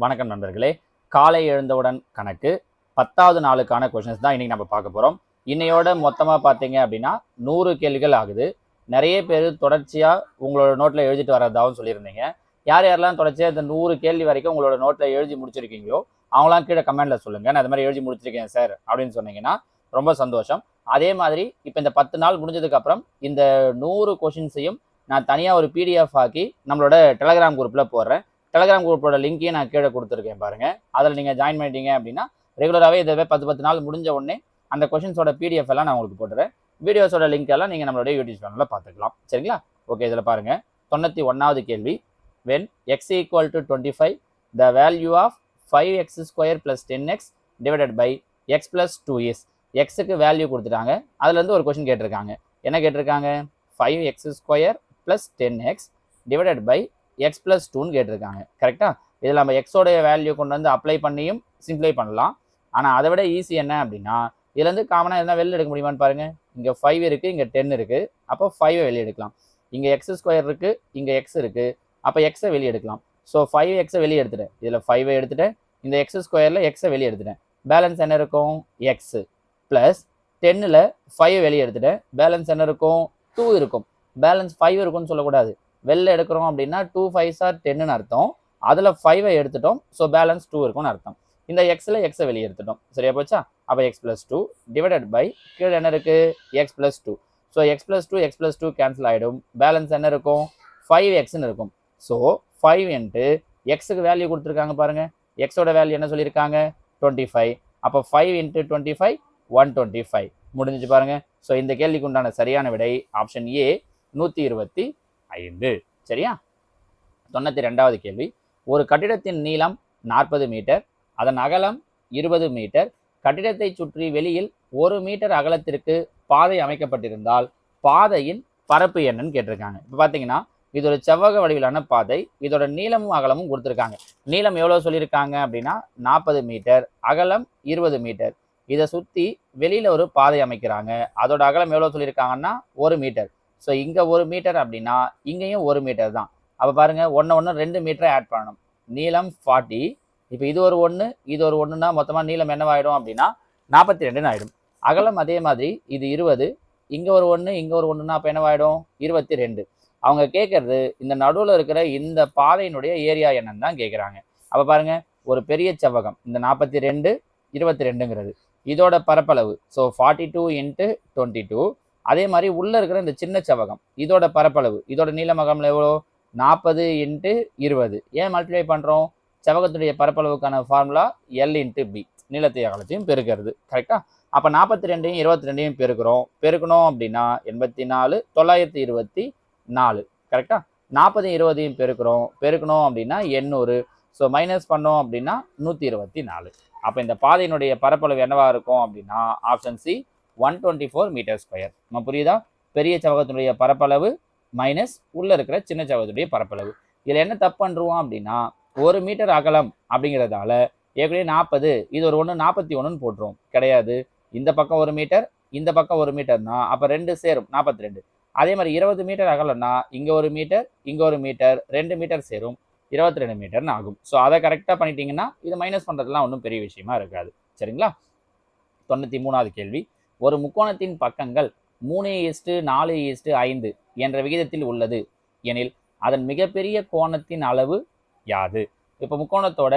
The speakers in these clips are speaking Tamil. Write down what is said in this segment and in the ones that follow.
வணக்கம் நண்பர்களே. காலை எழுந்தவுடன் கணக்கு. பத்தாவது நாளுக்கான கொஷின்ஸ் தான் இன்றைக்கி நம்ம பார்க்க போகிறோம் இன்னையோட மொத்தமாக பார்த்தீங்க அப்படின்னா நூறு கேள்விகள் ஆகுது. நிறைய பேர் தொடர்ச்சியாக உங்களோட நோட்டில் எழுதிட்டு வரதாகவும் சொல்லியிருந்தீங்க. யார் யாரெல்லாம் தொடர்ச்சியாக இந்த நூறு கேள்வி வரைக்கும் உங்களோட நோட்டில் எழுதி முடிச்சிருக்கீங்களோ அவங்களாம் கீழே கமெண்ட்டில் சொல்லுங்கள் நான் அது மாதிரி எழுதி முடிச்சிருக்கேன் சார் அப்படின்னு சொன்னீங்கன்னா ரொம்ப சந்தோஷம். அதே மாதிரி இப்போ இந்த பத்து நாள் முடிஞ்சதுக்கப்புறம் இந்த நூறு கொஷின்ஸையும் நான் தனியாக ஒரு பிடிஎஃப் ஆக்கி நம்மளோட டெலகிராம் குரூப்பில் போடுறேன். டெலகிராம் குரூப்போட லிங்கையும் நான் கீழே கொடுத்துருக்கேன் பாருங்கள் அதில் நீங்கள் ஜாயின் பண்ணிட்டீங்க அப்படின்னா ரெகுலராகவே இதை பத்து பத்து நாள் முடிஞ்ச உடனே அந்த கொஷின்ஸோட பிடிஎஃப் எல்லாம் நான் உங்களுக்கு போட்டுறேன். வீடியோஸோட லிங்க் எல்லாம் நீங்கள் நம்மளுடைய யூடியூப் சேனலில் பார்த்துக்கலாம். சரிங்களா? ஓகே இதில் பாருங்கள் தொண்ணூற்றி ஒன்றாவது கேள்வி. When x equal to twenty five the value of five x square plus ten x divided by x plus two is எக்ஸுக்கு வேல்யூ கொடுத்துட்டாங்க. அதுலேருந்து ஒரு கொஷின் கேட்டிருக்காங்க. என்ன கேட்டிருக்காங்க? Five x square plus ten x divided by x plus டூன்னு கேட்டிருக்காங்க. கரெக்டாக இதில் நம்ம எக்ஸோடைய வேல்யூ கொண்டு வந்து அப்ளை பண்ணியும் சிம்ப்ளை பண்ணலாம். ஆனால் அதை விட ஈஸி என்ன அப்படின்னா இதுலேருந்து காமனாக எதனா வெளில எடுக்க முடியுமான்னு பாருங்கள் இங்கே ஃபைவ் இருக்குது இங்கே டென் இருக்குது அப்போ ஃபைவை வெளியே எடுக்கலாம். இங்கே எக்ஸ் ஸ்கொயர் இருக்குது இங்கே எக்ஸ் இருக்குது அப்போ எக்ஸை வெளியே எடுக்கலாம். ஸோ ஃபைவ் எக்ஸை வெளியே எடுத்துட்டேன். இதில் ஃபைவை எடுத்துட்டேன். இந்த எக்ஸ் ஸ்கொயரில் எக்ஸை வெளியே எடுத்துட்டேன். பேலன்ஸ் என்ன இருக்கும்? எக்ஸு ப்ளஸ் டென்னில் ஃபைவ் வெளியே எடுத்துட்டேன். பேலன்ஸ் என்ன இருக்கும்? டூ இருக்கும். பேலன்ஸ் ஃபைவ் இருக்கும்னு சொல்லக்கூடாது. வெளில எடுக்கிறோம் அப்படின்னா டூ ஃபைவ் ஆர் டென்னு அர்த்தம். அதில் ஃபைவை எடுத்துட்டோம். ஸோ பேலன்ஸ் டூ இருக்கும்னு அர்த்தம். இந்த எக்ஸில் எக்ஸை வெளியே எடுத்துட்டோம். சரியா போச்சா? அப்போ x plus two divided by கீழே என்ன இருக்குது x plus two so x plus two x plus two cancel ஆகிடும் பேலன்ஸ் என்ன இருக்கும்? ஃபைவ் எக்ஸ்னு இருக்கும். ஸோ ஃபைவ் இன்ட்டு எக்ஸுக்கு வேல்யூ கொடுத்துருக்காங்க பாருங்கள் எக்ஸோட வேல்யூ என்ன சொல்லியிருக்காங்க? டுவெண்ட்டி ஃபைவ் அப்போ five into twenty five one twenty five முடிஞ்சிச்சு பாருங்க. ஸோ இந்த கேள்விக்கு உண்டான சரியான விடை ஆப்ஷன் ஏ நூற்றி இருபத்தி ஐந்து. சரியா? தொண்ணூற்றி ரெண்டாவது கேள்வி. ஒரு கட்டிடத்தின் நீளம் நாற்பது மீட்டர் அதன் அகலம் இருபது மீட்டர். கட்டிடத்தை சுற்றி வெளியில் ஒரு மீட்டர் அகலத்திற்கு பாதை அமைக்கப்பட்டிருந்தால் பாதையின் பரப்பு என்னன்னு கேட்டிருக்காங்க. இப்போ பார்த்தீங்கன்னா இது ஒரு செவ்வக வடிவிலான பாதை இதோட நீளமும் அகலமும் கொடுத்துருக்காங்க. நீளம் எவ்வளோ சொல்லியிருக்காங்க அப்படின்னா நாற்பது மீட்டர் அகலம் இருபது மீட்டர். இதை சுற்றி வெளியில் ஒரு பாதை அமைக்கிறாங்க. அதோட அகலம் எவ்வளோ சொல்லியிருக்காங்கன்னா ஒரு மீட்டர். ஸோ இங்கே ஒரு மீட்டர் அப்படின்னா இங்கேயும் ஒரு மீட்டர் தான். அப்போ பாருங்கள் ஒன்று ஒன்று ரெண்டு மீட்டரை ஆட் பண்ணணும். நீளம் ஃபார்ட்டி இப்போ இது ஒரு ஒன்று இது ஒரு ஒன்றுனா மொத்தமாக நீளம் என்னவாயிடும் அப்படின்னா நாற்பத்தி ரெண்டுன்னு ஆகிடும் அகலம் அதே மாதிரி இது இருபது. இங்கே ஒரு ஒன்று இங்கே ஒரு ஒன்றுனா அப்போ என்னவாயிடும்? இருபத்தி ரெண்டு அவங்க கேட்குறது இந்த நடுவில் இருக்கிற இந்த பாதையினுடைய ஏரியா என்னன்னு தான் கேட்குறாங்க அப்போ பாருங்கள் ஒரு பெரிய செவ்வகம் இந்த நாற்பத்தி ரெண்டு இருபத்தி ரெண்டுங்கிறது இதோட பரப்பளவு so forty two into twenty two அதே மாதிரி உள்ளே இருக்கிற இந்த சின்ன செவ்வகம் இதோட பரப்பளவு இதோட நீளமகம்ல எவ்வளோ? நாற்பது இன்ட்டு இருபது. ஏன் மல்டிப்ளை பண்ணுறோம் செவகத்துடைய பரப்பளவுக்கான ஃபார்முலா எல் இன்ட்டு பி நீளத்தை அகலத்தையும் பெருக்கிறது. கரெக்டாக அப்போ நாற்பத்தி ரெண்டையும் இருபத்தி ரெண்டையும் பெருக்கிறோம். பெருக்கணும் அப்படின்னா எண்பத்தி நாலு தொள்ளாயிரத்தி இருபத்தி நாலு கரெக்டாக நாற்பது இருபதையும் பெருக்கிறோம். பெருக்கணும் அப்படின்னா எண்ணூறு. ஸோ மைனஸ் பண்ணோம் அப்படின்னா நூற்றி இருபத்தி நாலு அப்போ இந்த பாதையினுடைய பரப்பளவு என்னவாக இருக்கும் அப்படின்னா option C one twenty four meter square நம்ம புரியுதா? பெரிய செவகத்தினுடைய பரப்பளவு மைனஸ் உள்ளே இருக்கிற சின்ன செவ்வகத்துடைய பரப்பளவு. இதில் என்ன தப்பு பண்ணுருவோம் அப்படின்னா ஒரு மீட்டர் அகலம் அப்படிங்கிறதால ஏற்கனவே நாற்பது இது ஒரு ஒன்று நாற்பத்தி ஒன்றுன்னு போட்டுருவோம் கிடையாது. இந்த பக்கம் ஒரு மீட்டர் இந்த பக்கம் ஒரு மீட்டர்னா அப்போ ரெண்டு சேரும் நாற்பத்தி ரெண்டு. அதே மாதிரி இருபது மீட்டர் அகலம்னா இங்கே ஒரு மீட்டர் இங்கே ஒரு மீட்டர் ரெண்டு மீட்டர் சேரும் இருபத்தி ரெண்டு மீட்டர்னு ஆகும். ஸோ அதை கரெக்டாக பண்ணிட்டீங்கன்னா இது மைனஸ் பண்ணுறதுலாம் ஒன்றும் பெரிய விஷயமா இருக்காது. சரிங்களா? தொண்ணூற்றி மூணாவது கேள்வி. ஒரு முக்கோணத்தின் பக்கங்கள் மூணு ஈஸ்ட்டு நாலு ஈஸ்ட்டு ஐந்து என்ற விகிதத்தில் உள்ளது. எனில் அதன் மிகப்பெரிய கோணத்தின் அளவு யாது? இப்போ முக்கோணத்தோட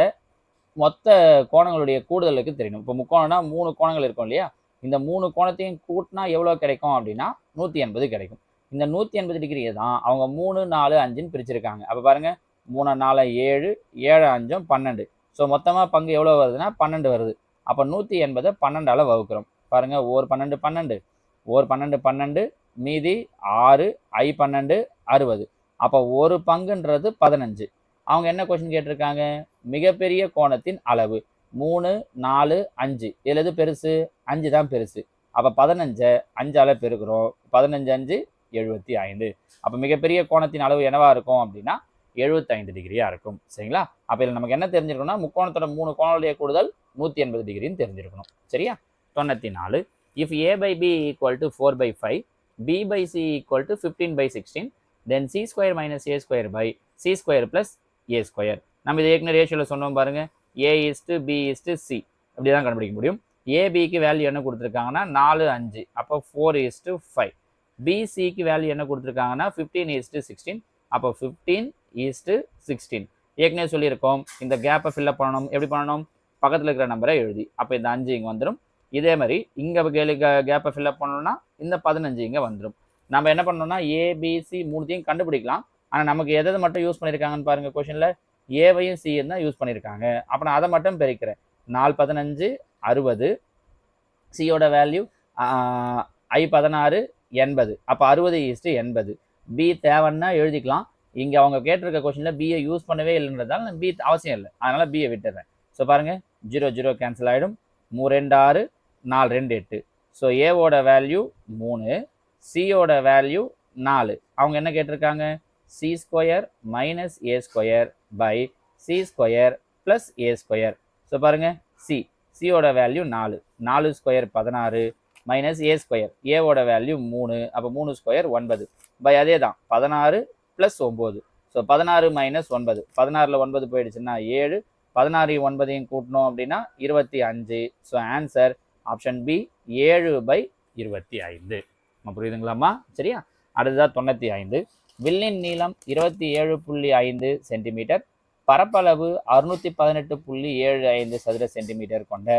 மொத்த கோணங்களுடைய கூடுதலுக்கு தெரியணும் இப்போ முக்கோணம்னா மூணு கோணங்கள் இருக்கும் இல்லையா? இந்த மூணு கோணத்தையும் கூட்டினா எவ்வளோ கிடைக்கும் அப்படின்னா நூற்றி எண்பது கிடைக்கும். இந்த நூற்றி எண்பது டிகிரியை தான் அவங்க மூணு நாலு அஞ்சுன்னு பிரிச்சிருக்காங்க. அப்போ பாருங்கள் மூணு நாலு ஏழு ஏழு அஞ்சும் பன்னெண்டு. ஸோ மொத்தமாக பங்கு எவ்வளோ வருதுன்னா பன்னெண்டு வருது. அப்போ நூற்றி எண்பதை பன்னெண்டால் வகுக்கிறோம். பாருங்க ஓர் பன்னெண்டு பன்னெண்டு. ஓர் பன்னெண்டு பன்னெண்டு மீதி ஆறு ஐ பன்னெண்டு அறுபது. அப்போ ஒரு பங்குன்றது பதினஞ்சு. அவங்க என்ன கொஸ்டின் கேட்டிருக்காங்க? மிகப்பெரிய கோணத்தின் அளவு. மூணு நாலு அஞ்சு. இதில் எது பெருசு? அஞ்சு தான் பெருசு. அப்போ பதினஞ்சை அஞ்சால் பெருக்கிறோம். பதினஞ்சு அஞ்சு எழுபத்தி ஐந்து. அப்போ மிகப்பெரிய கோணத்தின் அளவு என்னவா இருக்கும் அப்படின்னா எழுபத்தைந்து டிகிரியாக இருக்கும். சரிங்களா? அப்போ இதில் நமக்கு என்ன தெரிஞ்சிருக்கணும்னா முக்கோணத்தோட மூணு கோணங்களுடைய கூடுதல் நூற்றி எண்பது டிகிரின்னு தெரிஞ்சிருக்கணும். சரியா? தொண்ணூற்றி நாலு. If A by B equal to four by five B by C equal to fifteen by sixteen then C square minus A square by C square plus A square நம்ம இது ஏற்கனவே ரேஷியோவில் சொன்னோம் பாருங்கள் A is to B is to C அப்படி தான் கண்டுபிடிக்க முடியும். ஏபிக்கு வேல்யூ என்ன கொடுத்துருக்காங்கன்னா நாலு அஞ்சு. அப்போ ஃபோர் இஸ்ட்டு ஃபைவ் பிசிக்கு வேல்யூ என்ன கொடுத்துருக்காங்கன்னா ஃபிஃப்டீன் இஸ்ட்டு சிக்ஸ்டீன் அப்போ ஃபிஃப்டீன் ஈஸ்ட்டு சிக்ஸ்டீன் ஏற்கனவே சொல்லியிருக்கோம். இந்த கேப்பை ஃபில்லப் பண்ணணும். எப்படி பண்ணணும்? பக்கத்தில் இருக்கிற நம்பரை எழுதி. அப்போ இந்த அஞ்சு இங்கே வந்துடும் இதே மாதிரி இங்கே கேளு கேப்பை ஃபில்அப் பண்ணணும்னா இந்த பதினஞ்சு இங்கே வந்துடும் நம்ம என்ன பண்ணணும்னா ஏபிசி மூணுத்தையும் கண்டுபிடிக்கலாம். ஆனால் நமக்கு எதை மட்டும் யூஸ் பண்ணியிருக்காங்கன்னு பாருங்கள் கொஷனில் ஏவையும் சியும் தான் யூஸ் பண்ணியிருக்காங்க அப்போ நான் அதை மட்டும் பெருக்கிறேன். நாலு பதினஞ்சு அறுபது சியோட வேல்யூ ஐ பதினாறு எண்பது. அப்போ அறுபது ஈஸ்ட்டு எண்பது. பி தேவைன்னா எழுதிக்கலாம். இங்கே அவங்க கேட்டிருக்க கொஷினில் பியை யூஸ் பண்ணவே இல்லைன்றதால பி அவசியம் இல்லை. அதனால் பியை விட்டுறேன். ஸோ பாருங்கள் ஜீரோ ஜீரோ கேன்சல் ஆகிடும் மூ ரெண்டு ஆறு நாலு ரெண்டு எட்டு. ஸோ ஏவோட வேல்யூ மூணு சியோட வேல்யூ நாலு. அவங்க என்ன கேட்டிருக்காங்க? C square minus A square by C square plus A square so பாருங்கள் சி சியோட வேல்யூ நாலு. நாலு ஸ்கொயர் பதினாறு மைனஸ் ஏ ஸ்கொயர் ஏவோட வேல்யூ மூணு அப்போ மூணு ஸ்கொயர் ஒன்பது. பை அதே தான் பதினாறு ப்ளஸ் ஒம்பது ஸோ பதினாறு மைனஸ் ஒன்பது. பதினாறில் ஒன்பது போயிடுச்சுன்னா ஏழு. பதினாறு ஒன்பதையும் கூட்டணும் அப்படின்னா இருபத்தி அஞ்சு. ஸோ ஆன்சர் ஆப்ஷன் பி ஏழு பை இருபத்தி ஐந்து. புரியுதுங்களாம்மா? சரியா? அடுத்ததாக தொண்ணூற்றி ஐந்து. வில்லின் நீளம் இருபத்தி ஏழு புள்ளி ஐந்து சென்டிமீட்டர். பரப்பளவு அறுநூற்றி பதினெட்டு புள்ளி ஏழு ஐந்து சதுர சென்டிமீட்டர் கொண்ட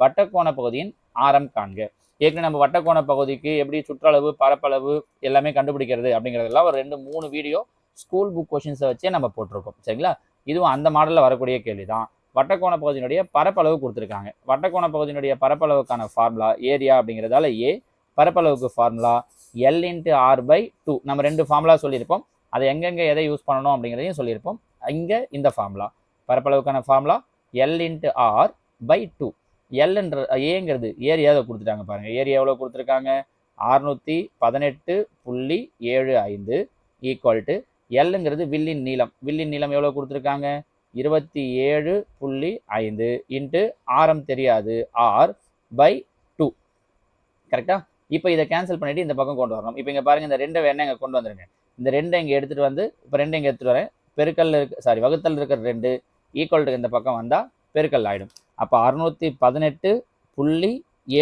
வட்டக்கோண பகுதியின் ஆரம் காண்க. ஏற்கனவே நம்ம வட்டக்கோண பகுதிக்கு எப்படி சுற்றளவு பரப்பளவு எல்லாமே கண்டுபிடிக்கிறது அப்படிங்கிறதெல்லாம் ஒரு ரெண்டு மூணு வீடியோ ஸ்கூல் புக் கொஷின்ஸை வச்சே நம்ம போட்டிருக்கோம். சரிங்களா? இதுவும் அந்த மாடலில் வரக்கூடிய கேள்வி தான் வட்டக்கோண பகுதியினுடைய பரப்பளவு கொடுத்துருக்காங்க. வட்டக்கோண பகுதியினுடைய பரப்பளவுக்கான ஃபார்முலா ஏரியா அப்படிங்கிறதால A பரப்பளவுக்கு formula L into R by two நம்ம ரெண்டு ஃபார்முலா சொல்லியிருப்போம். அதை எங்கெங்கே எதை யூஸ் பண்ணணும் அப்படிங்கிறதையும் சொல்லியிருப்போம். இங்கே இந்த formula பரப்பளவுக்கான formula L into R by two எல்ன்ற ஏங்கிறது ஏரியாவை கொடுத்துட்டாங்க பாருங்கள் ஏரியா எவ்வளோ கொடுத்துருக்காங்க? அறுநூற்றி பதினெட்டு புள்ளி ஏழு ஐந்து ஈக்குவல் டு எல்லுங்கிறது வில்லின் நீளம். வில்லின் நீளம் எவ்வளோ கொடுத்துருக்காங்க? இருபத்தி ஏழு புள்ளி ஐந்து இன்ட்டு ஆரம் தெரியாது ஆர் பை டூ கரெக்டாக இப்போ இதை கேன்சல் பண்ணிவிட்டு இந்த பக்கம் கொண்டு வரணும். இப்போ இங்கே பாருங்கள் இந்த ரெண்டு வேணா இங்கே கொண்டு வந்துருங்க. இந்த ரெண்டை இங்கே எடுத்துகிட்டு வந்து இப்போ ரெண்டு இங்கே எடுத்துகிட்டு வரேன். பெருக்கல் இருக்க சாரி வகுத்தல் இருக்கிற ரெண்டு ஈக்குவல் இந்த பக்கம் வந்தால் பெருக்கல் ஆகிடும் அப்போ அறுநூற்றி பதினெட்டு புள்ளி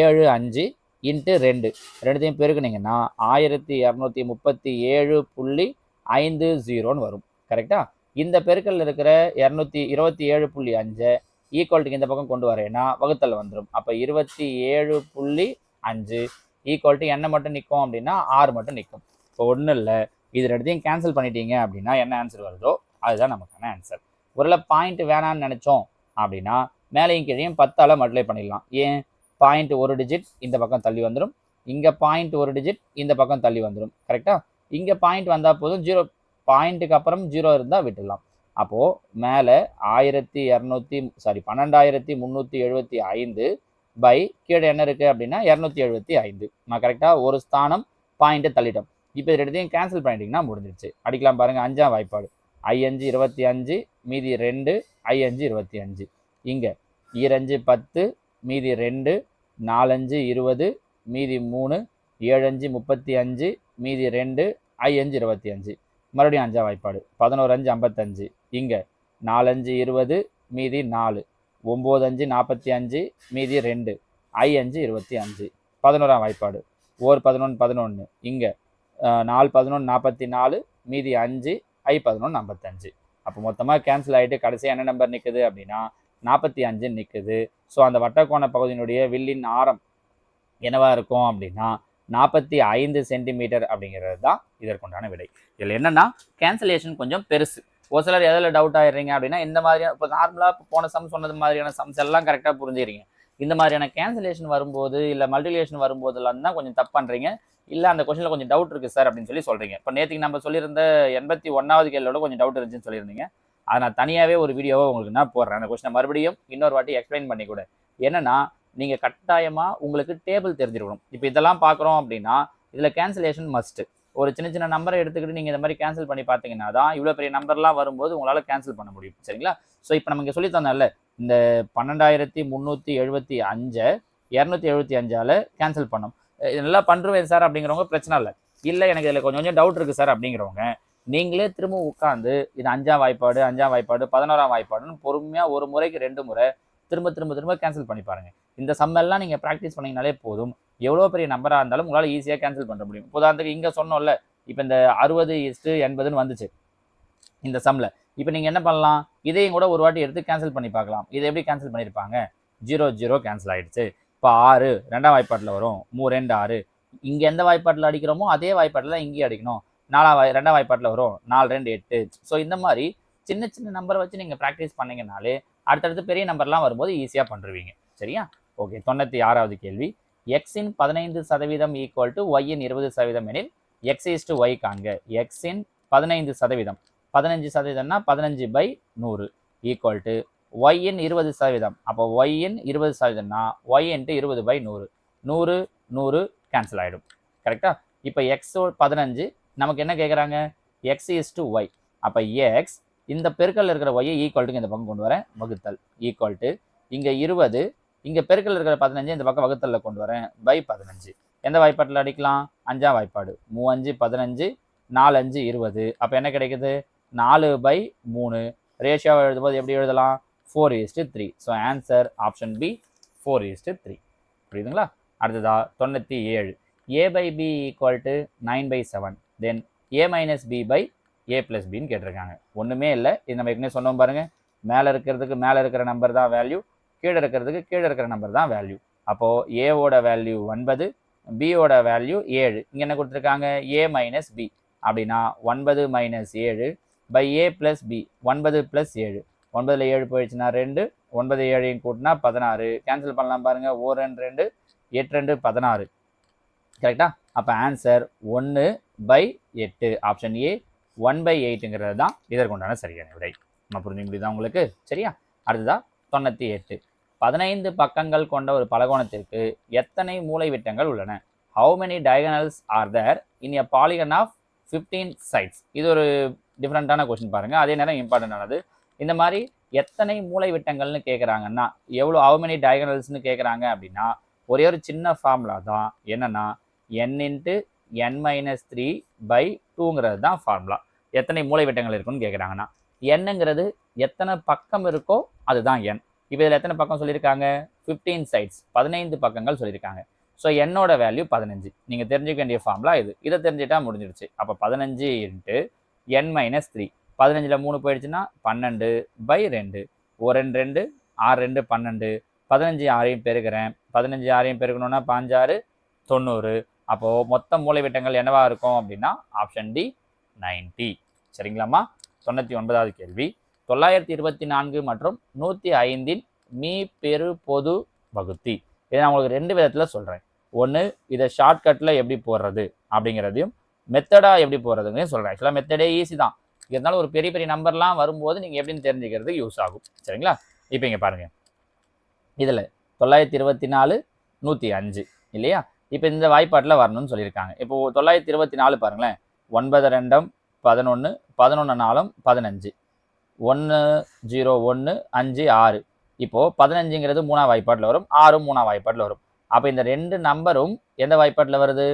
ஏழு அஞ்சு இன்ட்டு ரெண்டு. ரெண்டுத்தையும் பெருக்குனீங்கன்னா ஆயிரத்தி இரநூத்தி முப்பத்தி ஏழு புள்ளி ஐந்து ஜீரோன்னு வரும். கரெக்டாக இந்த பெருக்கல் இருக்கிற இரநூத்தி இருபத்தி ஏழு புள்ளி அஞ்சை ஈக்குவல்ட்டுக்கு இந்த பக்கம் கொண்டு வரேன்னா வகுத்தல் வந்துடும் அப்போ இருபத்தி ஏழு புள்ளி அஞ்சு ஈக்குவல் என்ன மட்டும் நிற்கும் அப்படின்னா ஆறு மட்டும் நிற்கும் இப்போ ஒன்றும் இல்லை. இது ரெண்டுத்தையும் கேன்சல் பண்ணிட்டீங்க அப்படின்னா என்ன ஆன்சர் வருதோ அதுதான் நமக்கான ஆன்சர் ஒருவேளை பாயிண்ட் வேணான்னு நினச்சோம் அப்படின்னா மேலேயும் கீழேயும் பத்தால் மல்டிப்ளை பண்ணிடலாம். ஏன்? பாயிண்ட் ஒரு டிஜிட் இந்த பக்கம் தள்ளி வந்துடும் இங்கே பாயிண்ட் ஒரு டிஜிட் இந்த பக்கம் தள்ளி வந்துடும் கரெக்டாக இங்கே பாயிண்ட் வந்தால் போதும். ஜீரோ பாயிண்ட்டுக்கு அப்புறம் ஜீரோ இருந்தால் விட்டுடலாம். அப்போது மேலே ஆயிரத்தி இரநூத்தி சாரி பன்னெண்டாயிரத்தி முந்நூற்றி எழுபத்தி ஐந்து பை கீழே என்ன இருக்குது அப்படின்னா இரநூத்தி எழுபத்தி ஐந்து. நான் கரெக்டாக ஒரு ஸ்தானம் பாயிண்ட்டை தள்ளிட்டோம். இப்போ இது ரெண்டுத்தையும் கேன்சல் பண்ணிட்டீங்கன்னா முடிஞ்சிடுச்சு அடிக்கலாம் பாருங்கள் அஞ்சாம் வாய்ப்பாடு. ஐயஞ்சு இருபத்தி அஞ்சு மீதி ரெண்டு ஐயஞ்சு இருபத்தி அஞ்சு. இங்கே ஈரஞ்சு பத்து மீதி ரெண்டு நாலஞ்சு இருபது மீதி மூணு ஏழஞ்சு முப்பத்தி அஞ்சு மீதி ரெண்டு ஐயஞ்சு இருபத்தி அஞ்சு. மறுபடியும் அஞ்சாம் வாய்ப்பாடு. பதினோரு அஞ்சு ஐம்பத்தஞ்சு. இங்கே நாலஞ்சு இருபது மீதி நாலு. ஒம்பது அஞ்சு நாற்பத்தி அஞ்சு மீதி ரெண்டு. ஐ அஞ்சு இருபத்தி அஞ்சு. பதினோராம் வாய்ப்பாடு. ஓர் பதினொன்று பதினொன்று இங்கே நாலு பதினொன்று நாற்பத்தி நாலு மீதி அஞ்சு ஐ பதினொன்று ஐம்பத்தஞ்சு. அப்போ மொத்தமாக கேன்சல் ஆகிட்டு கடைசியாக என்ன நம்பர் நிற்குது அப்படின்னா நாற்பத்தி அஞ்சு நிற்குது ஸோ அந்த வட்டக்கோண பகுதியினுடைய வில்லின் ஆரம் என்னவாக இருக்கும் அப்படின்னா நாற்பத்தி ஐந்து சென்டிமீட்டர் அப்படிங்கிறது தான் இதற்குண்டான விடை. இதில் என்னென்னா கேன்சலேஷன் கொஞ்சம் பெருசு. ஒரு சிலர் எதில் டவுட் ஆயிடுறீங்க அப்படின்னா இந்த மாதிரியான இப்போ நார்மலாக இப்போ போன சம் சொன்னது மாதிரியான சம்ஸ் எல்லாம் கரெக்டாக புரிஞ்சுக்கிறீங்க. இந்த மாதிரியான கேன்சலேஷன் வரும்போது இல்லை மல்டிலேஷன் வரும்போதெல்லாம் தான் கொஞ்சம் தப்பு பண்ணுறீங்க இல்லை அந்த கொஸ்டினில் கொஞ்சம் டவுட் இருக்குது சார் அப்படின்னு சொல்லி சொல்கிறீங்க இப்போ நேற்றுக்கு நம்ம சொல்லியிருந்த எண்பத்தி ஒன்றாவது கேள்வியோட கொஞ்சம் டவுட் இருந்துச்சுன்னு சொல்லியிருந்தீங்க. அதை நான் தனியாகவே ஒரு வீடியோவை உங்களுக்கு நான் போடுறேன். அந்த கொஸ்டினை மறுபடியும் இன்னொரு வாட்டி எக்ஸ்பிளைன் பண்ணி கூட. என்னன்னா நீங்கள் கட்டாயமாக உங்களுக்கு டேபிள் தெரிஞ்சிருக்கணும். இப்போ இதெல்லாம் பார்க்குறோம் அப்படின்னா இதில் கேன்சலேஷன் மஸ்ட்டு ஒரு சின்ன சின்ன நம்பரை எடுத்துக்கிட்டு நீங்கள் இந்த மாதிரி கேன்சல் பண்ணி பார்த்தீங்கன்னா தான் இவ்வளோ பெரிய நம்பர்லாம் வரும்போது உங்களால் கேன்சல் பண்ண முடியும். சரிங்களா? ஸோ இப்போ நமக்கு சொல்லி தந்தேன்ல இந்த பன்னெண்டாயிரத்தி முந்நூற்றி எழுபத்தி அஞ்சை இரநூத்தி எழுபத்தி அஞ்சால் கேன்சல் பண்ணோம். இது நல்லா பண்ணுறேன் சார் அப்படிங்கிறவங்க பிரச்சனை இல்லை. இல்லை எனக்கு இதில் கொஞ்சம் கொஞ்சம் டவுட் இருக்குது சார் அப்படிங்கிறவங்க நீங்களே திரும்ப உட்காந்து இது அஞ்சாம் வாய்ப்பாடு அஞ்சாம் வாய்ப்பாடு பதினோராம் வாய்ப்பாடுன்னு பொறுமையாக ஒரு முறைக்கு ரெண்டு முறை திரும்ப திரும்ப திரும்ப கேன்சல் பண்ணி பாருங்கள் இந்த சம்மெல்லாம் நீங்கள் ப்ராக்டிஸ் பண்ணிங்கனாலே போதும். எவ்வளோ பெரிய நம்பராக இருந்தாலும் உங்களால் ஈஸியாக கேன்சல் பண்ண முடியும். உதாரணத்துக்கு இங்கே சொன்னோம்ல இப்போ இந்த அறுபது இஸ்ட்டு எண்பதுன்னு வந்துச்சு. இந்த சம்மில் இப்போ நீங்கள் என்ன பண்ணலாம்? இதையும் கூட ஒரு வாட்டி எடுத்து கேன்சல் பண்ணி பார்க்கலாம். இதை எப்படி கேன்சல் பண்ணியிருப்பாங்க? ஜீரோ ஜீரோ கேன்சல் ஆகிடுச்சு இப்போ ஆறு ரெண்டாம் வாய்ப்பாட்டில் வரும். மூ ரெண்டு ஆறு. இங்கே எந்த வாய்ப்பாட்டில் அடிக்கிறோமோ அதே வாய்ப்பாட்டில் தான் இங்கேயும் அடிக்கணும். நாலாம் வாய் ரெண்டாம் வாய்ப்பாட்டில் வரும். நாலு ரெண்டு எட்டு. ஸோ இந்த மாதிரி சின்ன சின்ன நம்பரை வச்சு நீங்கள் ப்ராக்டிஸ் பண்ணீங்கனாலே அடுத்தடுத்து பெரிய நம்பர்லாம் வரும்போது ஈஸியாக பண்ணுருவீங்க. சரியா? ஓகே தொண்ணூற்றி ஆறாவது கேள்வி. எக்ஸின் பதினைந்து சதவீதம் ஈக்குவல் டு ஒய்யின் இருபது சதவீதம் எனில் எக்ஸ் இஸ் டு ஒய் காண்க. எக்ஸின் பதினைந்து சதவீதம். பதினஞ்சு சதவீதம்னா பதினஞ்சு பை நூறு ஈக்குவல் டு ஒய்யின் இருபது சதவீதம். அப்போ ஒய்யின் இருபது சதவீதம்னா ஒய் இன்ட்டு இருபது பை நூறு. நூறு நூறு கேன்சல் ஆகிடும் கரெக்டாக இப்போ எக்ஸ் பதினஞ்சு நமக்கு என்ன கேட்குறாங்க எக்ஸ் இஸ் டு ஒய் அப்போ எக்ஸ் இந்த பெருக்கல் இருக்கிற ஒய்யை ஈக்குவல்ட்டுக்கு இந்த பக்கம் கொண்டு வரேன். வகுத்தல் ஈக்குவல் டு இங்கே இருபது இங்கே பெருக்கல் இருக்கிற பதினஞ்சு இந்த பக்கம் வகுத்தலில் கொண்டு வரேன் பை பதினஞ்சு. எந்த வாய்ப்பாட்டில் அடிக்கலாம்? அஞ்சாம் வாய்ப்பாடு. மூவஞ்சு பதினஞ்சு நாலு அஞ்சு இருபது. அப்போ என்ன கிடைக்குது? நாலு பை மூணு. ரேஷியோவை எழுதும்போது எப்படி எழுதலாம்? Four is to three so answer option B four is to three புரியுதுங்களா? அடுத்ததா தொண்ணூற்றி ஏழு. A by B equal to nine by seven then A minus B by A plus பின்னு கேட்டிருக்காங்க. ஒன்றுமே இல்லை. இது நம்ம ஏற்கனவே சொன்னோம் பாருங்கள் மேலே இருக்கிறதுக்கு மேலே இருக்கிற நம்பர் தான் வேல்யூ கீழே இருக்கிறதுக்கு கீழே இருக்கிற நம்பர் தான் வேல்யூ அப்போது ஏவோட வேல்யூ ஒன்பது பியோட வேல்யூ ஏழு. இங்கே என்ன கொடுத்துருக்காங்க? ஏ மைனஸ் பி அப்படின்னா ஒன்பது மைனஸ் ஏழு பை ஏ ப்ளஸ் பி ஒன்பது ப்ளஸ் ஏழு. ஒன்பதில் ஏழு போயிடுச்சுன்னா ரெண்டு. ஒன்பது ஏழையும் கூட்டினா பதினாறு. கேன்சல் பண்ணலாம் பாருங்கள் ஓ ரெண்டு ரெண்டு. எட்டு ரெண்டு பதினாறு. கரெக்டாக அப்போ ஆன்சர் ஒன்று பை எட்டு. ஆப்ஷன் ஏ ஒன் பை எயிட்டுங்கிறது தான் இதற்குண்டான சரியான விடை. நம்ம புரிஞ்சு முடியுதா உங்களுக்கு? சரியா? அடுத்ததா தொண்ணூற்றி எட்டு. பதினைந்து பக்கங்கள் கொண்ட ஒரு பலகோணத்திற்கு எத்தனை மூலைவிட்டங்கள் உள்ளன? How many diagonals are there in a polygon of fifteen sides இது ஒரு டிஃப்ரெண்ட்டான கொஸ்டின் பாருங்க. அதே நேரம் இம்பார்ட்டன்ட் இந்த மாதிரி எத்தனை மூலைவிட்டங்கள்னு கேட்குறாங்கன்னா எவ்வளோ ஹவு மெனி டயகனல்ஸ்னு கேட்குறாங்க அப்படின்னா ஒரே ஒரு சின்ன ஃபார்முலா தான். என்னென்னா N into N minus three by டூங்கிறது தான் ஃபார்முலா எத்தனை மூலைவிட்டங்கள் இருக்குன்னு கேட்குறாங்கன்னா என்னங்கிறது எத்தனை பக்கம் இருக்கோ அதுதான் என் இப்போ இதில் எத்தனை பக்கம் சொல்லியிருக்காங்க? ஃபிஃப்டீன் சைட்ஸ் பதினைந்து பக்கங்கள் சொல்லியிருக்காங்க. ஸோ என்னோட வேல்யூ பதினஞ்சு. நீங்கள் தெரிஞ்சுக்க வேண்டிய ஃபார்முலா இது. இதை தெரிஞ்சுட்டா முடிஞ்சிடுச்சு அப்போ பதினஞ்சு இன்ட்டு என் மைனஸ் த்ரீ பதினஞ்சில் மூணு போயிடுச்சுன்னா பன்னெண்டு பை ரெண்டு. ஒரு ரெண்டு ரெண்டு ஆறு ரெண்டு பன்னெண்டு. பதினஞ்சு ஆறையும் பெருக்கிறேன் பதினஞ்சு ஆறையும் பெருக்கணும்னா பாஞ்சாறு தொண்ணூறு. அப்போது மொத்த மூலைவிட்டங்கள் என்னவா இருக்கும் அப்படின்னா ஆப்ஷன் டி நைன்டி சரிங்களாம்மா? தொண்ணூற்றி ஒன்பதாவது கேள்வி. தொள்ளாயிரத்தி இருபத்தி நான்கு மற்றும் நூற்றி ஐந்தின் மீ பெரு பொது வகுத்தி. இதை நான் உங்களுக்கு ரெண்டு விதத்தில் சொல்கிறேன் ஒன்று இதை ஷார்ட்கட்டில் எப்படி போடுறது அப்படிங்கிறதையும் மெத்தடாக எப்படி போடுறதுங்கிறதையும் சொல்கிறேன் ஆக்சுவலாக மெத்தடே ஈஸி தான். இருந்தாலும் ஒரு பெரிய பெரிய நம்பர்லாம் வரும்போது நீங்கள் எப்படின்னு தெரிஞ்சுக்கிறதுக்கு யூஸ் ஆகும். சரிங்களா? இப்போ இங்கே பாருங்கள் இதில் தொள்ளாயிரத்தி இருபத்தி நாலு நூற்றி அஞ்சு. இல்லையா? இப்போ இந்த வாய்ப்பாட்டில் வரணும்னு சொல்லியிருக்காங்க. இப்போ தொள்ளாயிரத்தி இருபத்தி நாலு பாருங்களேன். ஒன்பது ரெண்டும் பதினொன்று பதினொன்று நாலும் பதினஞ்சு. ஒன்று ஜீரோ ஒன்று அஞ்சு ஆறு. இப்போது பதினஞ்சுங்கிறது மூணாம் வாய்ப்பாட்டில் வரும் ஆறும் மூணாம் வாய்ப்பாட்டில் வரும். அப்போ இந்த ரெண்டு நம்பரும் எந்த வாய்ப்பாட்டில் வருது?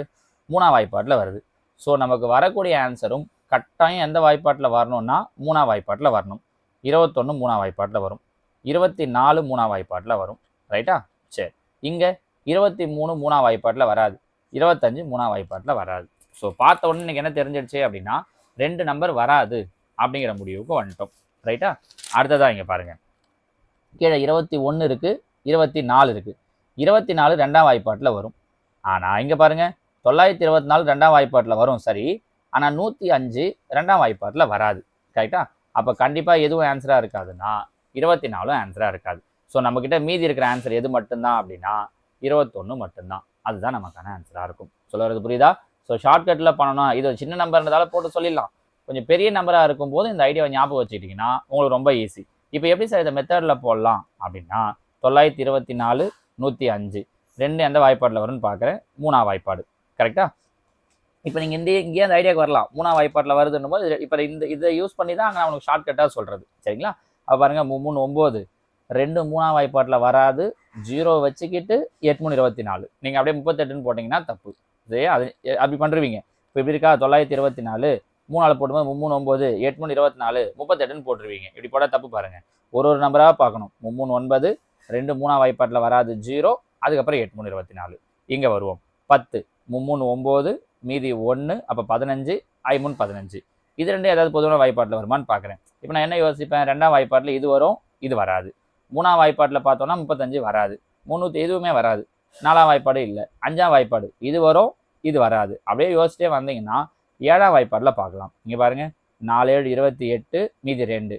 மூணாம் வாய்ப்பாட்டில் வருது. ஸோ நமக்கு வரக்கூடிய ஆன்சரும் கட்டாயம் எந்த வாய்ப்பாட்டில் வரணும்னா மூணாம் வாய்ப்பாட்டில் வரணும். இருபத்தொன்று மூணாம் வாய்ப்பாட்டில் வரும். இருபத்தி நாலு மூணாம் வாய்ப்பாட்டில் வரும். ரைட்டா? சரி. இங்கே இருபத்தி மூணு மூணாம் வாய்ப்பாட்டில் வராது. இருபத்தஞ்சு மூணாம் வாய்ப்பாட்டில் வராது. ஸோ பார்த்த உடனே எனக்கு என்ன தெரிஞ்சிடுச்சு அப்படின்னா ரெண்டு நம்பர் வராது அப்படிங்கிற முடிவுக்கு வந்துட்டோம். ரைட்டா அடுத்ததாக இங்கே பாருங்கள் கீழே இருபத்தி ஒன்று இருக்குது இருபத்தி நாலு இருக்குது இருபத்தி நாலு ரெண்டாம் வாய்ப்பாட்டில் வரும். ஆனால் இங்கே பாருங்கள் தொள்ளாயிரத்தி இருபத்தி நாலு ரெண்டாம் வாய்ப்பாட்டில் வரும் சரி. ஆனால் நூற்றி அஞ்சு ரெண்டாம் வாய்ப்பாட்டில் வராது. கரெக்டா அப்போ கண்டிப்பாக எதுவும் ஆன்சராக இருக்காதுன்னா இருபத்தி நாலும் ஆன்சராக இருக்காது. ஸோ நம்மக்கிட்ட மீதி இருக்கிற ஆன்சர் எது மட்டும்தான் அப்படின்னா இருபத்தொன்று மட்டும்தான். அதுதான் நமக்கான ஆன்சராக இருக்கும். சொல்லுறது புரியுதா? ஸோ ஷார்ட்கட்டில் பண்ணணும் இது சின்ன சின்ன நம்பர்ன்றதால போட்டு சொல்லிடலாம். கொஞ்சம் பெரிய நம்பராக இருக்கும்போது இந்த ஐடியாவை ஞாபகம் வச்சுக்கிட்டிங்கன்னா உங்களுக்கு ரொம்ப ஈஸி இப்போ எப்படி சார் இதை மெத்தடில் போடலாம் அப்படின்னா தொள்ளாயிரத்தி இருபத்தி நாலு நூற்றி அஞ்சு. ரெண்டு எந்த வாய்ப்பாட்டில் வரும்னு பார்க்குறேன் மூணா வாய்ப்பாடு. கரெக்டாக இப்போ நீங்கள் இந்த இங்கேயே அந்த ஐடியாவுக்கு வரலாம். மூணா வாய்ப்பாட்டில் வருதுன்னும் போது இப்போ இந்த இதை யூஸ் பண்ணி தான் நான் உனக்கு ஷார்ட்கட்டாக சொல்கிறது சரிங்களா? அப்போ பாருங்கள் மூ- மூணு ஒம்பது. ரெண்டு மூணாம் வாய்ப்பாட்டில் வராது. ஜீரோ வச்சுக்கிட்டு எட்நூறு இருபத்தி நாலு. நீங்கள் அப்படியே முப்பத்தெட்டுன்னு போட்டிங்கன்னா தப்பு. இதே அது அப்படி பண்ணுருவீங்க இப்போ இப்படி இருக்கா? தொள்ளாயிரத்தி இருபத்தி நாலு மூணாள் போடும்போது மும்மூணு ஒம்பது எட்நூறு இருபத்தி நாலு முப்பத்தெட்டுன்னு போட்டுருவீங்க. இப்படி போட்டால் தப்பு பாருங்கள் ஒரு ஒரு நம்பராக பார்க்கணும். மும்மூணு ஒன்பது ரெண்டு மூணாம் வாய்ப்பாட்டில் வராது ஜீரோ அதுக்கப்புறம் எட்நூறு இருபத்தி நாலு. இங்கே வருவோம். பத்து மும்மூணு ஒம்பது மீதி ஒன்று அப்போ பதினஞ்சு ஐமூணு பதினஞ்சு. இது ரெண்டு ஏதாவது பொதுவான வாய்ப்பாட்டில் வருமான்னு பார்க்குறேன் இப்போ நான் என்ன யோசிப்பேன்? ரெண்டாம் வாய்ப்பாட்டில் இது வரும் இது வராது. மூணாம் வாய்ப்பாட்டில் பார்த்தோன்னா முப்பத்தஞ்சு வராது. முந்நூற்றி எதுவுமே வராது. நாலாம் வாய்ப்பாடு இல்லை. அஞ்சாம் வாய்ப்பாடு. இது வரும் இது வராது. அப்படியே யோசிச்சிட்டே வந்தீங்கன்னா ஏழாம் வாய்ப்பாடில் பார்க்கலாம். இங்கே பாருங்கள் நாலு ஏழு இருபத்தி எட்டு மீதி ரெண்டு.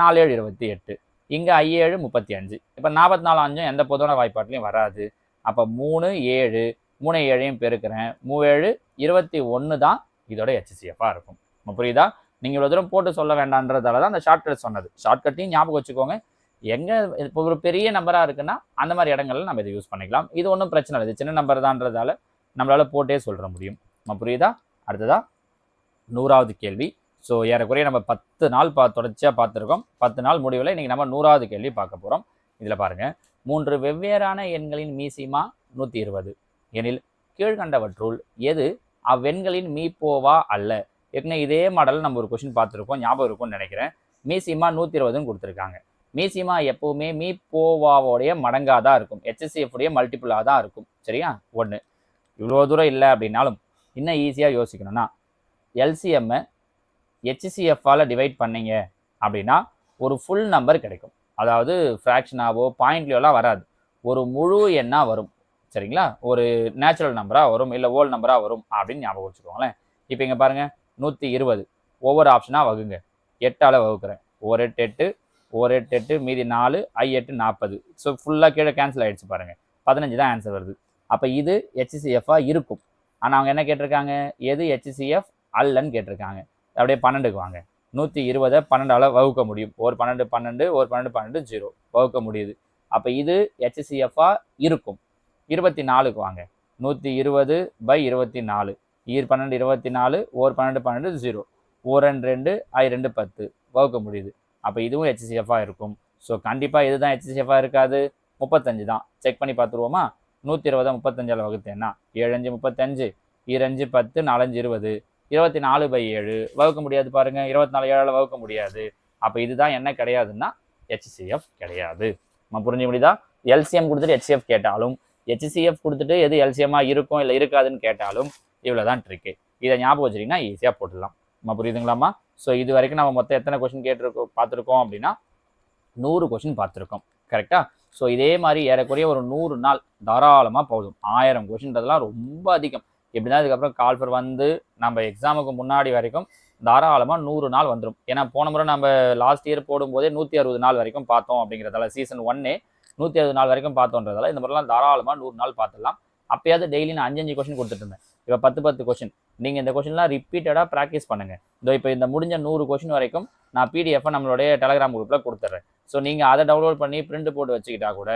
நாலு ஏழு இருபத்தி எட்டு. இங்கே ஐஏழு முப்பத்தி அஞ்சு. இப்போ நாற்பத்தி நாலு அஞ்சும் எந்த பொதுவான வாய்ப்பாட்லையும் வராது. அப்போ மூணு ஏழு. மூணு ஏழையும் பெருக்கிறேன். மூவேழு இருபத்தி ஒன்று தான் இதோட ஹெச்சிசிஎஃபாக இருக்கும். புரியுதா? நீங்கள் இவ்வளோ தூரம் போட்டு சொல்ல வேண்டான்றதால தான் அந்த ஷார்ட்கட் சொன்னது. ஷார்ட்கட்டையும் ஞாபகம் வச்சுக்கோங்க. எங்கே இப்போ ஒரு பெரிய நம்பராக இருக்குன்னா அந்த மாதிரி இடங்கள்ல நம்ம இதை யூஸ் பண்ணிக்கலாம். இது ஒன்றும் பிரச்சனை இல்லை. சின்ன நம்பர் தான்றதால நம்மளால் போட்டே சொல்கிற முடியும். நம்ம புரியுதா? அடுத்ததா நூறாவது கேள்வி. ஸோ ஏறக்குறைய நம்ம பத்து நாள் பா தொடர்ச்சியாக பார்த்துருக்கோம். பத்து நாள் முடிவில் இன்றைக்கி நம்ம நூறாவது கேள்வி பார்க்க போகிறோம் இதில் பாருங்கள் மூன்று வெவ்வேறான எண்களின் மீசிமா நூற்றி இருபது. எனில் கீழ்கண்டவற்றுள் எது? அவ்வெண்களின் மீப்போவா அல்ல? ஏற்கனவே இதே மாடலில் நம்ம ஒரு கொஷின் பார்த்துருக்கோம். ஞாபகம் இருக்கும்னு நினைக்கிறேன். மீசிமா நூற்றி இருபதுன்னு கொடுத்துருக்காங்க. மீசிமா எப்போவுமே மீப்போவாவோடைய மடங்காக தான் இருக்கும். HCF உடைய மல்டிப்புளாக தான் இருக்கும். சரியா? ஒன்று இவ்வளோ தூரம் இல்லை அப்படின்னாலும் இன்னும் ஈஸியாக யோசிக்கணும்னா எல்சிஎம்மை ஹெச்சிசிஎஃப்பால் டிவைட் பண்ணீங்க அப்படின்னா ஒரு ஃபுல் நம்பர் கிடைக்கும். அதாவது ஃப்ராக்ஷனாவோ பாயிண்ட்லையோலாம் வராது. ஒரு முழு எண்ணாக வரும். சரிங்களா? ஒரு நேச்சுரல் நம்பராக வரும் இல்லை ஓல் நம்பராக வரும் அப்படின்னு ஞாபகம் வச்சுக்கோங்களேன். இப்போ இங்கே பாருங்கள் நூற்றி இருபது. ஒவ்வொரு ஆப்ஷனாக வகுங்க. எட்டால் வகுக்கிறேன். ஒரு எட்டு எட்டு ஒரு எட்டு எட்டு மீதி நாலு ஐ எட்டு நாற்பது. ஸோ ஃபுல்லாக கீழே கேன்சல் ஆகிடுச்சு பாருங்கள் பதினஞ்சு தான் ஆன்சர் வருது. அப்போ இது ஹெச்சிசிஎஃபாக இருக்கும். ஆனால் அவங்க என்ன கேட்டிருக்காங்க? எது ஹெச்சிசிஎஃப் அல்லன்னு கேட்டிருக்காங்க. அப்படியே பன்னெண்டுக்கு வாங்க. நூற்றி இருபதை பன்னெண்டால் வகுக்க முடியும். ஒரு பன்னெண்டு பன்னெண்டு ஒரு பன்னெண்டு பன்னெண்டு ஜீரோ. வகுக்க முடியுது. அப்போ இது ஹெச்சிசிஎஃபாக இருக்கும். இருபத்தி நாலுக்கு வாங்க. நூற்றி இருபது பை இருபத்தி நாலு. ஈர் பன்னெண்டு இருபத்தி நாலு ஒரு பன்னெண்டு பன்னெண்டு ஜீரோ. ஒரு ரெண்டு ரெண்டு ஐ ரெண்டு பத்து. வகுக்க முடியுது. அப்போ இதுவும் ஹெச்சிசிஎஃபாக இருக்கும். ஸோ கண்டிப்பாக இதுதான் ஹெச்சிசிஎஃபாக இருக்காது. முப்பத்தஞ்சு தான். செக் பண்ணி பார்த்துருவோமா நூற்றி இருபதை முப்பத்தஞ்சால் வகுத்தேன்னா ஏழஞ்சு முப்பத்தஞ்சு இரஞ்சு பத்து நாலஞ்சு இருபது. இருபத்தி நாலு பை ஏழு. வகுக்க முடியாது பாருங்கள் இருபத்தி நாலு ஏழால் வகுக்க முடியாது. அப்போ இதுதான் என்ன கிடையாதுன்னா? ஹெச்சிசிஎஃப் கிடையாது. நம்ம புரிஞ்சு முடியுதா? எல்சிஎம் கொடுத்துட்டு ஹெச்சிஎஃப் கேட்டாலும் ஹெச்சிசிஎஃப் கொடுத்துட்டு எது எல்சிஎம்மாக இருக்கும் இல்லை இருக்காதுன்னு கேட்டாலும் இவ்வளோ தான் ட்ரிக்கு இதை ஞாபகம் வச்சுட்டிங்கன்னா ஈஸியாக போட்டுடலாம். நம்ம புரியுதுங்களாம்மா? ஸோ இது வரைக்கும் நம்ம மொத்தம் எத்தனை கொஷின் கேட்டிருக்கோம் பார்த்துருக்கோம் அப்படின்னா நூறு கொஷின் பார்த்துருக்கோம். கரெக்டாக ஸோ இதே மாதிரி ஏறக்குறைய ஒரு நூறு நாள் தாராளமாக போதும். ஆயிரம் கொஷின்றதுலாம் ரொம்ப அதிகம். எப்படின்னா இதுக்கப்புறம் கால்ஃபர் வந்து நம்ம எக்ஸாமுக்கு முன்னாடி வரைக்கும் தாராளமாக நூறு நாள் வந்துடும் ஏன்னா போன முறை நம்ம லாஸ்ட் இயர் போடும்போதே நூற்றி அறுபது நாள் வரைக்கும் பார்த்தோம் அப்படிங்கிறதால சீசன் ஒன்னே நூற்றி அறுபது நாள் வரைக்கும் பார்த்தோன்றதால இந்த மாதிரிலாம் தாராளமாக நூறு நாள் பார்த்துடலாம். அப்பயாவது டெய்லி நான் அஞ்சு அஞ்சு கொஷின் கொடுத்துட்டு இருந்தேன் இப்போ பத்து பத்து கொஷின் நீங்கள் இந்த கொஷின்லாம் ரிப்பீட்டடாக ப்ராக்டிஸ் பண்ணுங்கள் இதோ இப்போ இந்த முடிஞ்ச நூறு கொஷின் வரைக்கும் நான் பிடிஎஃப்பை நம்மளுடைய டெலகிராம் குரூப்பில் கொடுத்துட்றேன். ஸோ நீங்கள் அதை டவுன்லோட் பண்ணி பிரிண்ட் போட்டு வச்சுக்கிட்டா கூட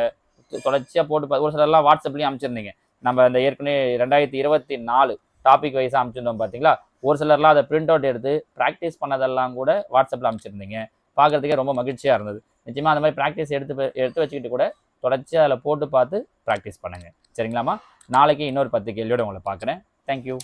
தொடர்ச்சியாக போட்டு பா- ஒரு சிலர்லாம் வாட்ஸ்அப்லேயும் அனுப்பிச்சிருந்தீங்க. நம்ம இந்த ஏற்கனவே ரெண்டாயிரத்தி இருபத்தி நாலு டாபிக் வைஸாக அனுப்பிச்சிருந்தோம் பார்த்தீங்களா ஒரு சிலர்லாம் அதை பிரிண்ட் அவுட் எடுத்து ப்ராக்டிஸ் பண்ணதெல்லாம் கூட வாட்ஸ்அப்பில் அனுப்பிச்சிருந்தீங்க. பார்க்குறதுக்கே ரொம்ப மகிழ்ச்சியாக இருந்தது. நிச்சயமாக அந்த மாதிரி ப்ராக்டிஸ் எடுத்து எடுத்து வச்சுக்கிட்டு கூட தொடர்ச்சியாக அதில் போட்டு பார்த்து ப்ராக்டிஸ் பண்ணுங்கள் சரிங்களாம்மா? நாளைக்கு இன்னொரு பத்து கேள்வியோட உங்களை பார்க்குறேன். தேங்க்யூ